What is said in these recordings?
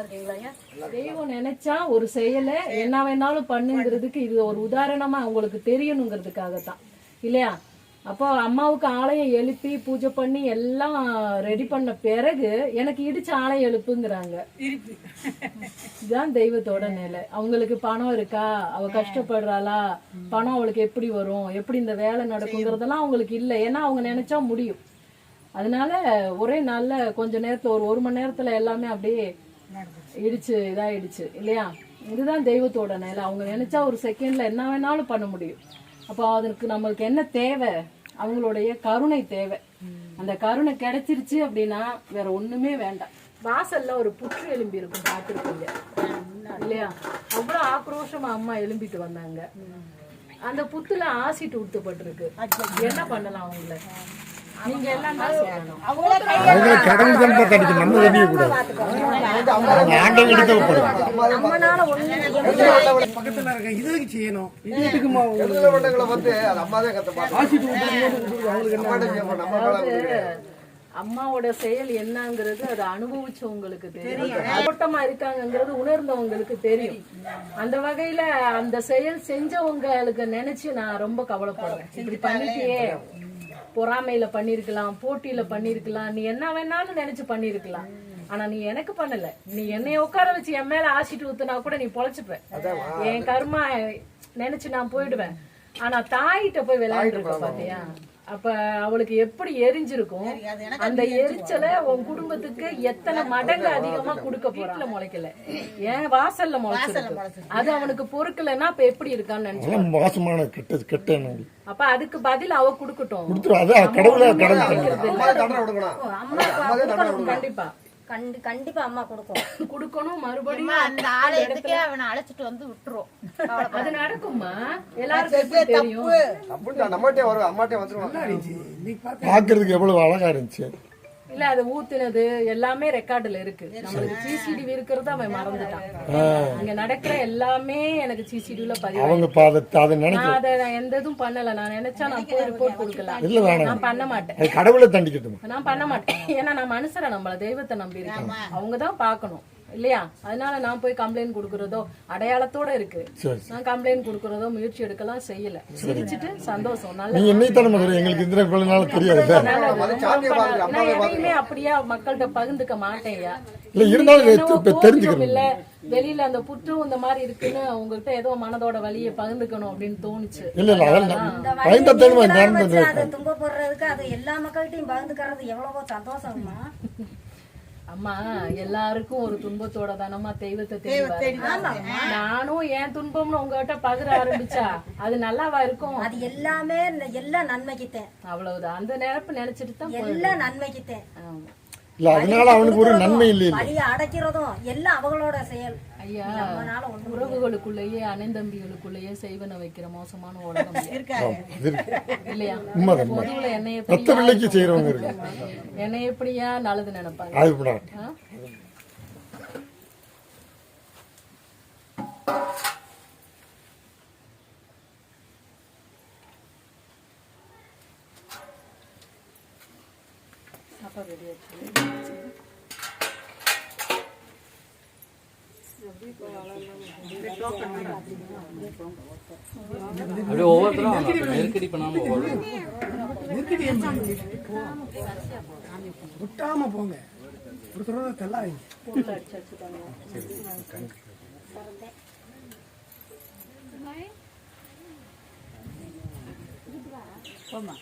இருக்கீங்களா தெய்வம் நினைச்சா ஒரு செயலை என்ன வேணாலும் பண்ணுங்கிறதுக்கு இது ஒரு உதாரணமா உங்களுக்கு தெரியணுங்கிறதுக்காக தான் இல்லையா? அப்போ அம்மாவுக்கு ஆலயம் எழுப்பி பூஜை பண்ணி எல்லாம் ரெடி பண்ண பிறகு எனக்கு இடிச்ச ஆலயம் எழுப்புங்கிறாங்க. இதுதான் தெய்வத்தோட நிலை. அவங்களுக்கு பணம் இருக்கா? அவ கஷ்டப்படுறாளா? பணம் அவளுக்கு எப்படி வரும்? எப்படி இந்த வேலை நடக்குங்கிறதெல்லாம் அவங்களுக்கு இல்லை. ஏன்னா அவங்க நினைச்சா முடியும். அதனால ஒரே நாள்ல கொஞ்ச நேரத்துல ஒரு ஒரு மணி நேரத்துல எல்லாமே அப்படியே இடிச்சு இதாயிடுச்சு. இல்லையா? இதுதான் தெய்வத்தோட நிலை. அவங்க நினைச்சா ஒரு செகண்ட்ல என்ன வேணாலும் பண்ண முடியும். அப்போ அதற்கு நம்மளுக்கு என்ன தேவை? அவங்களுடைய கருணை தேவை. அந்த கருணை கிடைச்சிருச்சு அப்படின்னா வேற ஒண்ணுமே வேண்டாம். வாசல்ல ஒரு புற்று எலும்பி இருக்கும் பார்த்துருக்கீங்க இல்லையா? அவ்வளோ ஆக்ரோஷமா அம்மா எலும்பிட்டு வந்தாங்க. அந்த புத்துல ஆசிட் ஊத்தப்பட்டிருக்கு. என்ன பண்ணலாம் அவங்கள? நீங்க எல்லாம் தான் சொல்லணும் அவங்க கடவுள் தான் கடிக்கும் நம்ம வெளியே கூடாது அவங்க ஆண்டவன் எடுக்க போடுவாங்க பக்கத்துல இருக்க இதுக்கு செய்யணும்? வட்டங்களை வந்து அது அம்மா தான் கத்த அதாவது அம்மாவோட செயல் என்னங்கிறது அதை அனுபவிச்சவங்களுக்கு தெரியும். ஓட்டமா இருக்காங்கங்கிறது உணர்ந்தவங்களுக்கு தெரியும். அந்த வகையில அந்த செயல் செஞ்சவங்களுக்கு நினைச்சு நான் ரொம்ப கவலைப்படுறேன். இப்படி பண்ணிட்டியே. பொறாமையில பண்ணிருக்கலாம் போட்டியில பண்ணிருக்கலாம். நீ என்ன வேணாலும் நினைச்சு பண்ணிருக்கலாம். ஆனா நீ எனக்கு பண்ணல. நீ என்னைய உட்கார வச்சு என் மேல ஆசிட்டு ஊத்துனா கூட நீ பொழைச்சுப்ப. என் கர்மா நினைச்சு நான் போயிடுவேன். ஆனா தாயிட்ட போய் விளையாண்டுருக்க பாத்தியா? அப்ப அவளுக்கு எப்படி எரிஞ்சிருக்கும்? அந்த எரிச்சலை உன் குடும்பத்துக்கு எத்தனை மடங்கு அதிகமா கொடுக்க போறான். முளைக்கல. ஏன்? வாசல்ல முளைச்சிருக்கு. அது அவனுக்கு பொறுக்கலைன்னா அப்ப எப்படி இருக்கான்னு நினைச்சு மோசமான கெட்டது கெட்ட அப்ப அதுக்கு பதில் அவ குடுக்கட்டும். கண்டிப்பா. கண்டி கண்டிப்பா அம்மா கொடுக்கும் குடுக்கணும் மறுபடியும் அந்த ஆலயத்துக்கே அவனை அழைச்சிட்டு வந்து விட்டுரும். அது நடக்குமா எல்லாருக்கும் எப்படி தெரியும்? அப்படின்ட்டு நம்மகிட்டே வரும் அம்மாட்டே வந்துருவாங்க. பார்க்கறதுக்கு எவ்வளவு அழகா இருந்துச்சு. இல்ல அது ஊத்துனது எல்லாமே ரெக்கார்டுல இருக்கு. நம்மளுக்கு சிசிடிவி இருக்கிறத அவன் மறந்துட்டான். அங்க நடக்கிற எல்லாமே எனக்கு சிசிடிவில பதிவு அவங்க அதை நினைக்க நான் அதை நான் எந்த இதுவும் பண்ணல. நான் நினைச்சா நான் போய் ரிப்போர்ட் கொடுக்கலாம். இல்ல வேணாம் நான் பண்ண மாட்டேன். கடவுளை தண்டிக்கட்டும்? நான் பண்ண மாட்டேன். ஏன்னா நான் மனுஷரை நம்மள தெய்வத்தை நம்பி இருக்கேன். அவங்க தான் பார்க்கணும். இல்லையா? அதனால நான் போய் கம்ப்ளைண்ட் கொடுக்கறதோ அடையாளத்தோட இருக்கு. நான் கம்ப்ளைண்ட் கொடுக்கறதோ முயற்சி எடுக்கலாம் செய்யல. சிரிச்சிட்டு சந்தோஷம். நல்ல எங்களுக்கு இந்த இவ்வளவு நாள் தெரியாது. அப்படியே மக்கள்கிட்ட பகிர்ந்துக்க மாட்டேன்யா இல்ல இருந்தாலும் இல்ல. வெளியில அந்த புற்றும் இந்த மாதிரி இருக்குன்னு உங்ககிட்ட ஏதோ மனதோட வலியை பகிர்ந்துக்கணும் அப்படின்னு தோணுச்சு. இல்ல இல்ல அதெல்லாம் இந்த பயந்த வழியை தேர்வு நீங்களாம் வச்சு ஞானம் அதை துன்ப போடுறதுக்கு அது எல்லா மக்கள்கிட்டயும் பகிர்ந்துக்கிறது எவ்வளவோ சந்தோஷம்மா. அம்மா எல்லாருக்கும் ஒரு துன்பத்தோட தானம்மா தெய்வத்தை தேடி நானும் என் துன்பம்னு உங்ககிட்ட பகிர ஆரம்பிச்சா அது நல்லாவா இருக்கும்? அது எல்லாமே எல்லா நன்மைக்குத்தேன் அவ்வளவுதான். அந்த நினைப்பு நினைச்சிட்டு தான். எல்லாம் நன்மைக்குத்தேன் ஆமா. இல்ல அதனால அவனுக்கு ஒரு நன்மை இல்லை இல்ல வழியை அடைக்கிறதும் எல்லாம் அவங்களோட செயல். ஐயா உறவுகளுக்குள்ளேயே அண்ணந்தம்பிகளுக்குள்ளேயே செய்வன வைக்கிற மோசமான உலகம். இல்லையா? பொதுவுல என்னை எப்படி செய்யறவங்க என்னை எப்படியா நல்லது நினைப்பாங்க அது கூட ஆ? சாப்பாடு ready ஆயிடுச்சு. அப்படியே ஒவ்வொருத்தரும் நெருக்கடி பண்ணாம. நெருக்கடி விட்டாம போங்க. ஒரு தடவை தெல்லாதீங்க. போன்ல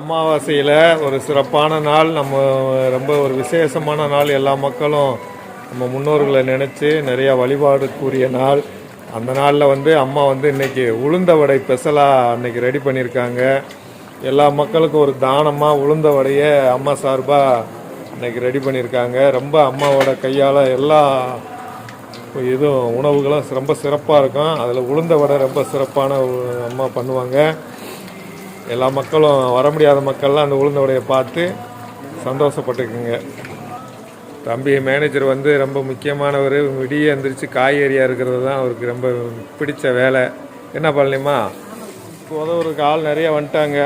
அமாவாசையில் ஒரு சிறப்பான நாள் நம்ம ரொம்ப ஒரு விசேஷமான நாள். எல்லா மக்களும் நம்ம முன்னோர்களை நினச்சி நிறையா வழிபாடுக்குரிய நாள். அந்த நாளில் வந்து அம்மா வந்து இன்றைக்கி உளுந்த வடை ஸ்பெஷலாக அன்றைக்கி ரெடி பண்ணியிருக்காங்க. எல்லா மக்களுக்கும் ஒரு தானமாக உளுந்த வடையை அம்மா சார்பாக இன்றைக்கி ரெடி பண்ணியிருக்காங்க. ரொம்ப அம்மாவோட கையால் எல்லா இதுவும் உணவுகளும் ரொம்ப சிறப்பாக இருக்கும். அதில் உளுந்த வடை ரொம்ப சிறப்பான அம்மா பண்ணுவாங்க. எல்லா மக்களும் வர முடியாத மக்கள்லாம் அந்த உளுந்த வடையை பார்த்து சந்தோஷப்பட்டுக்குங்க. தம்பி மேனேஜர் வந்து ரொம்ப முக்கியமானவர். விடிய எந்திரிச்சு காய்கறியாக இருக்கிறது தான் அவருக்கு ரொம்ப பிடித்த வேலை. என்ன பழனிம்மா? ஒரு ஆள் நிறைய வந்துட்டாங்க.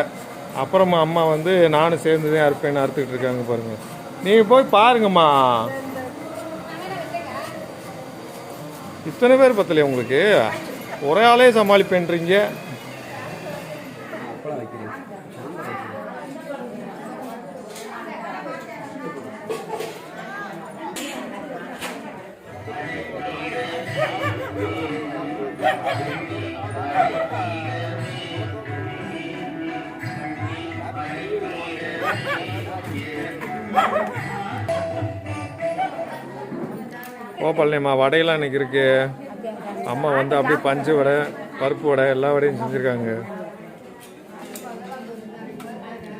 அப்புறமா அம்மா வந்து நானும் சேர்ந்து தான் அறுப்பேன்னு அறுத்துக்கிட்டு இருக்காங்க பாருங்கள் நீங்கள் போய் பாருங்கம்மா. இத்தனை பேர் பத்தலையே உங்களுக்கு? ஒரே ஆளே சமாளிப்பேன்றீங்க. ஓ பழனியம்மா வடையெல்லாம் இன்னைக்கு இருக்கு. அம்மா வந்து அப்படியே பஞ்சு வடை பருப்பு வடை எல்லா வடையும் செஞ்சுருக்காங்க.